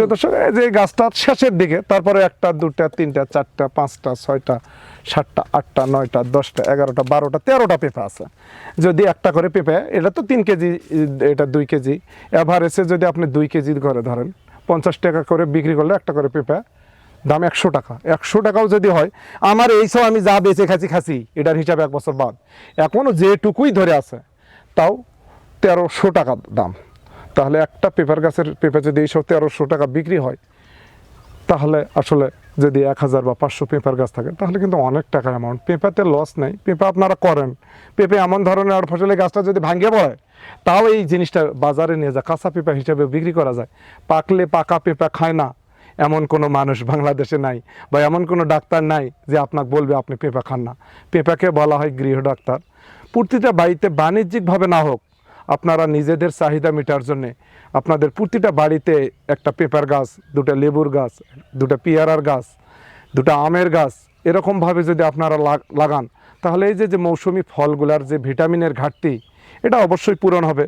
প্রিয় দর্শক যে এই গাছটার শেষের দিকে, তারপরে একটা, দুটা, তিনটা, চারটা, পাঁচটা, ছয়টা, সাতটা, আটটা, নয়টা, দশটা, এগারোটা, বারোটা, তেরোটা পেঁপে আছে। যদি একটা করে পেঁপে, এটা তো তিন কেজি, এটা দুই কেজি। অ্যাভারেজে যদি আপনি দুই কেজি করে ধরেন, পঞ্চাশ টাকা করে বিক্রি করলে একটা করে পেঁপে দাম একশো টাকা। একশো টাকাও যদি হয়, আমার এই সব আমি যা বেঁচে খাচ্ছি খাচ্ছি, এটার হিসাবে এক বছর বাদ। এখনও যেটুকুই ধরে আছে, তাও তেরোশো টাকা দাম। তাহলে একটা পেপার গাছের পেঁপে যদি এই এইসব তেরোশো টাকা বিক্রি হয়, তাহলে আসলে যদি এক হাজার বা পাঁচশো পেঁপার গাছ থাকে, তাহলে কিন্তু অনেক টাকা অ্যামাউন্ট পেঁপাতে লস নেই পেঁপে আপনারা করেন। পেঁপে এমন ধরনের আর ফসলের গাছটা যদি ভাঙ্গে পড়ে, তাও এই জিনিসটা বাজারে নিয়ে যায় কাঁচা পেঁপা হিসেবে বিক্রি করা যায়। পাকলে পাকা পেঁপা খায় না। এমন কোনো মানুষ বাংলাদেশে নাই বা এমন কোনো ডাক্তার নাই যে আপনাকে বলবে আপনি পেঁপা খান না। পেঁপাকে বলা হয় গৃহ ডাক্তার। প্রতিটা বাড়িতে বাণিজ্যিকভাবে না হোক আপনারা নিজেদের চাহিদা মেটার জন্যে আপনাদের প্রতিটা বাড়িতে একটা পেপার গাছ, দুটা লেবুর গাছ, দুটা পেয়ারার গাছ, দুটা আমের গাছ এরকমভাবে যদি আপনারা লাগান, তাহলে এই যে যে মৌসুমি ফলগুলার যে ভিটামিনের ঘাটতি, এটা অবশ্যই পূরণ হবে।